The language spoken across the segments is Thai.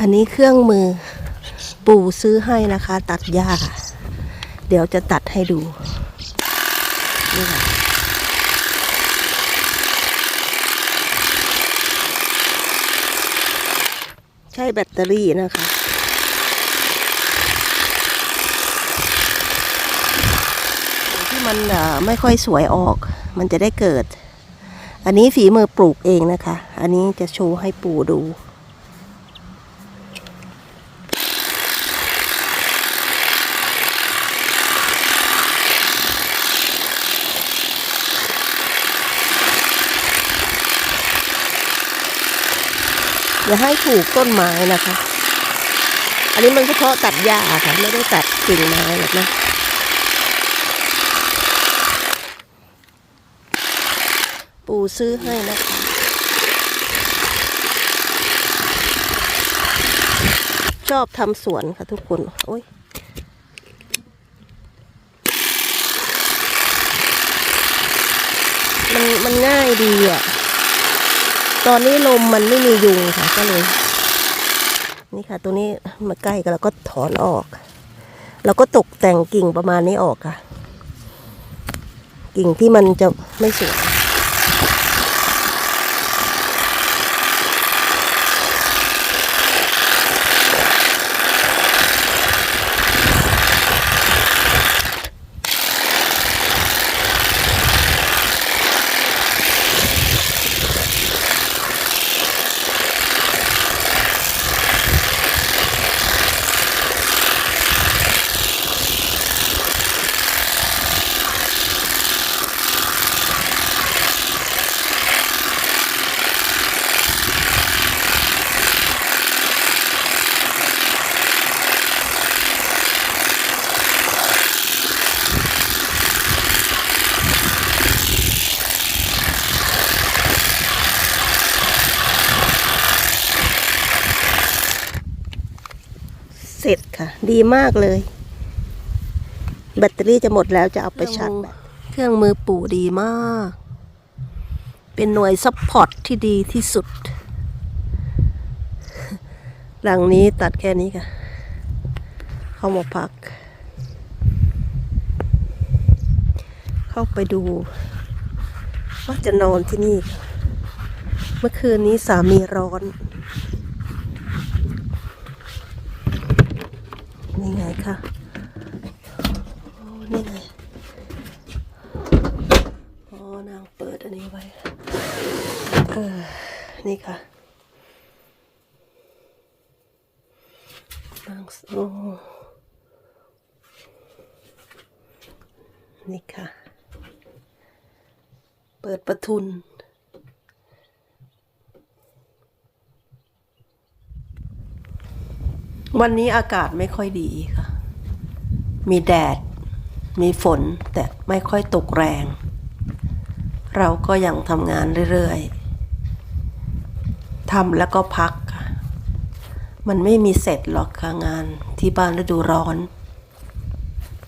อันนี้เครื่องมือปู่ซื้อให้นะคะ ตัดหญ้า เดี๋ยวจะตัดให้ดูนี่ค่ะใช้แบตเตอรี่นะคะ ที่มันไม่ค่อยสวยออก มันจะได้เกิด อันนี้ฝีมือปลูกเองนะคะ อันนี้จะโชว์ให้ปู่ดู อย่าให้ถูกต้นไม้นะคะ อันนี้มันเฉพาะตัดหญ้าค่ะไม่ได้ตัดกิ่งไม้หรอกนะปู่ซื้อให้นะคะชอบทำสวนค่ะทุกคนโอ้ยมันมันง่ายดีอะ ตอนนี้ลมมันไม่มียุงค่ะก็เลยนี่ค่ะ ตัวนี้มาใกล้กันแล้วก็ถอนออกแล้วก็ตกแต่งกิ่งประมาณนี้ออกค่ะ กิ่งที่มันจะไม่สวย เสร็จค่ะ ดีมากเลย แบตเตอรี่จะหมดแล้วจะเอาไปชาร์จแบตเครื่องมือปู่ดีมาก เป็นหน่วยซัพพอร์ตที่ดีที่สุด หลังนี้ตัดแค่นี้ค่ะ เข้ามาพัก เข้าไปดูว่าจะนอนที่นี่ค่ะเมื่อคืนนี้สามีร้อนนี่ไงค่ะโอ้นี่ไงอ๋อนางเปิดอันนี้ไว้ เออ นี่ค่ะนางโอ้นี่ค่ะ เปิดประทุน วันนี้อากาศไม่ค่อยดีค่ะ มีแดด มีฝนแต่ไม่ค่อยตกแรง เราก็ยังทำงานเรื่อยๆ ทำแล้วก็พัก มันไม่มีเสร็จหรอกค่ะงานที่บ้านฤดูร้อน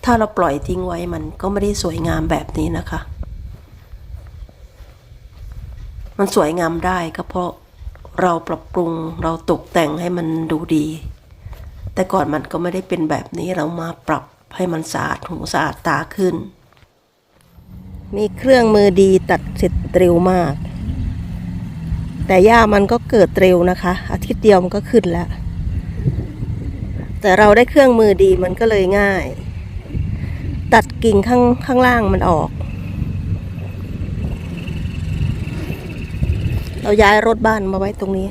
ถ้าเราปล่อยทิ้งไว้มันก็ไม่ได้สวยงามแบบนี้นะคะ มันสวยงามได้ก็เพราะเราปรับปรุงเราตกแต่งให้มันดูดี แต่ก่อนมันก็ไม่ได้เป็นแบบนี้เรามาปรับให้มันสะอาดหูสะอาดตาขึ้น มีเครื่องมือดีตัดเสร็จเร็วมาก แต่หญ้ามันก็เกิดเร็วนะคะ อาทิตย์เดียวมันก็ขึ้นแล้ว แต่เราได้เครื่องมือดีมันก็เลยง่าย ตัดกิ่งข้างข้างล่างมันออก เราย้ายรถบ้านมาไว้ตรงนี้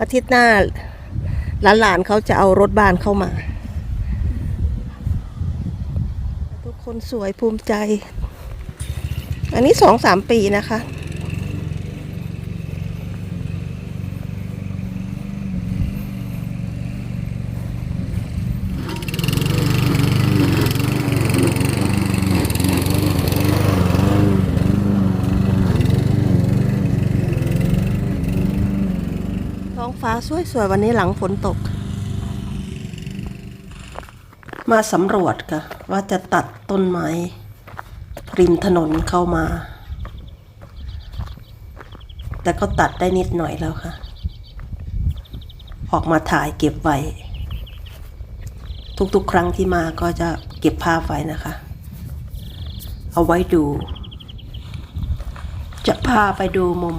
อาทิตย์หน้าหลานๆเขาจะเอารถบ้านเข้ามา ทุกคนสวยภูมิใจ อันนี้สองสามปีนะคะ ท้องฟ้าสวยๆวันนี้หลังฝนตก มาสำรวจค่ะ ว่าจะตัดต้นไม้ริมถนนเข้ามา แต่ก็ตัดได้นิดหน่อยแล้วค่ะ ออกมาถ่ายเก็บไว้ ทุกๆ ครั้งที่มาก็จะเก็บภาพไว้นะคะ เอาไว้ดู จะพาไปดูมุม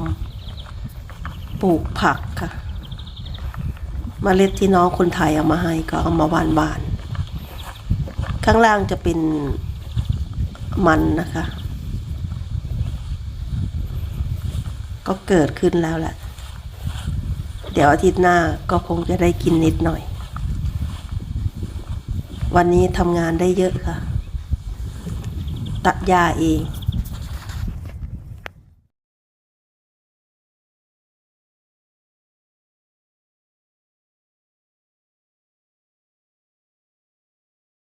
ปลูกผักค่ะ เมล็ดที่น้องคนไทยเอามาให้ก็เอามาหวานหวานข้างล่างจะเป็นมันนะคะ ก็เกิดขึ้นแล้วแหละ เดี๋ยวอาทิตย์หน้าก็คงจะได้กินนิดหน่อย วันนี้ทำงานได้เยอะค่ะ ตัดหญ้าเอง